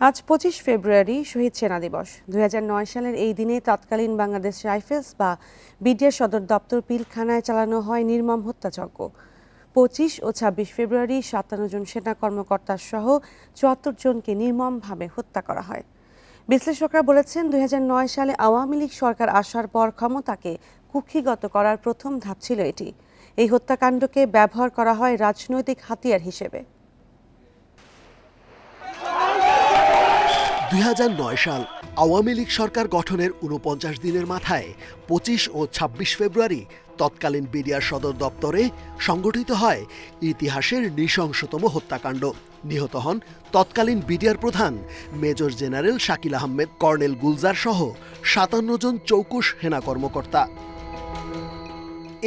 আজ পঁচিশ ফেব্রুয়ারি শহীদ সেনা দিবস। দুই হাজার নয় সালের এই দিনে তৎকালীন বাংলাদেশ রাইফেলস বা বিডিআর সদর দপ্তর পিলখানায় চালানো হয় নির্মম হত্যাযজ্ঞ। পঁচিশ ও ছাব্বিশ ফেব্রুয়ারি সাতান্ন জন সেনা কর্মকর্তা সহ চুয়াত্তর জনকে নির্মমভাবে হত্যা করা হয়। বিশ্লেষকরা বলেছেন, দুই হাজার নয় সালে আওয়ামী লীগ সরকার আসার পর ক্ষমতাকে কুক্ষিগত করার প্রথম ধাপ ছিল এটি। এই হত্যাকাণ্ডকে ব্যবহার করা হয় রাজনৈতিক হাতিয়ার হিসেবে। দুই হাজার নয় সাল আওয়ামী লীগ সরকার গঠনের উনপঞ্চাশ দিনের মাথায় পঁচিশ ও ২৬ ফেব্রুয়ারি তৎকালীন বিডিআর সদর দপ্তরে সংগঠিত হয় ইতিহাসের নৃশংসতম হত্যাকাণ্ড। নিহত হন তৎকালীন বিডিআর প্রধান major general Shakil Ahmed, colonel Gulzar সহ সাতান্ন জন চৌকুশ সেনা কর্মকর্তা।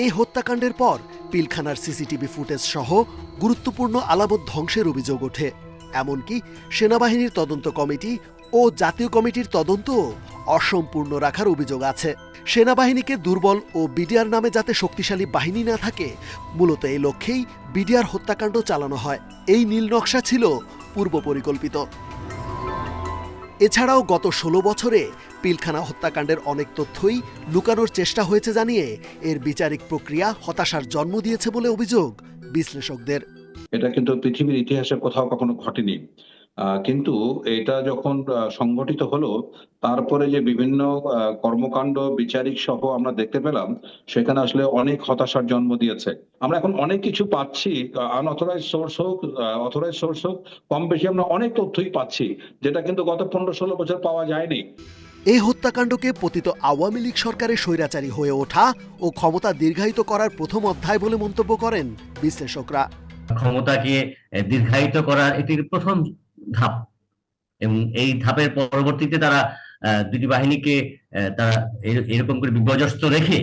এই হত্যাকাণ্ডের পর পিলখানার সিসিটিভি ফুটেজ সহ গুরুত্বপূর্ণ আলামত ধ্বংসের অভিযোগ ওঠে। এমনকি সেনাবাহিনীর তদন্ত কমিটি ও জাতীয় কমিটির তদন্তও অসম্পূর্ণ রাখার অভিযোগ আছে। সেনাবাহিনীকে দুর্বল ও বিডিআর নামে যাতে শক্তিশালী বাহিনী না থাকে, মূলত এই লক্ষ্যেই বিডিআর হত্যাকাণ্ড চালানো হয়। এই নীল নকশা ছিল পূর্ব পরিকল্পিত। এছাড়াও গত ষোলো বছরে পিলখানা হত্যাকাণ্ডের অনেক তথ্যই লুকানোর চেষ্টা হয়েছে জানিয়ে এর বিচারিক প্রক্রিয়া হতাশার জন্ম দিয়েছে বলে অভিযোগ বিশ্লেষকদের। এটা কিন্তু পৃথিবীর ইতিহাসে কোথাও কখনো ঘটেনি। কিন্তু এটা যখন সংগঠিত হলো, তারপরে যে বিভিন্ন কর্মকাণ্ড, বিচারিক সহ আমরা দেখতে পেলাম, সেখানে আসলে অনেক হতাশার জন্ম দিয়েছে। আমরা এখন অনেক কিছু পাচ্ছি আনঅথরাইজ সোর্স হোক অথরাইজ সোর্স হোক, কম বেশি আমরা অনেক তথ্যই পাচ্ছি, যেটা কিন্তু গত পনেরো ষোলো বছর পাওয়া যায়নি। এই হত্যাকাণ্ডকে পতিত আওয়ামী লীগ সরকারের স্বৈরাচারী হয়ে ওঠা ও ক্ষমতা দীর্ঘায়িত করার প্রথম অধ্যায় বলে মন্তব্য করেন বিশ্লেষকরা। ক্ষমতাকে দীর্ঘায়িত করার এটির প্রথম ধাপ। এবং এই ধাপের পরবর্তীতে তারা দুটি বাহিনীকে তারা এরকম করে বিপর্যস্ত রেখে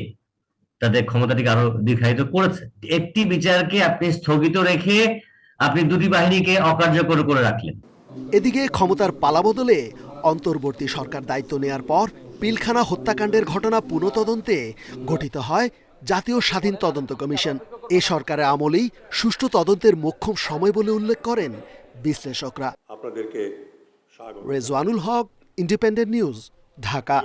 তাদের ক্ষমতাটিকে আরও দীর্ঘায়িত করেছে। একটি বিচারকে আপনি স্থগিত রেখে আপনি দুটি বাহিনীকে অকার্যকর করে রাখলেন। এদিকে ক্ষমতার পালাবদলে অন্তর্বর্তী সরকার দায়িত্ব নেয়ার পর পিলখানা হত্যাকাণ্ডের ঘটনা পুনঃতদন্তে গঠিত হয় জাতীয় স্বাধীন তদন্ত কমিশন। এ সরকারের আমলেই সুষ্ঠু তদন্তের মোক্ষম সময় বলে উল্লেখ করেন বিশ্লেষকরা। আপনাদেরকে রেজওয়ানুল হক ইন্ডিপেন্ডেন্ট নিউজ ঢাকা।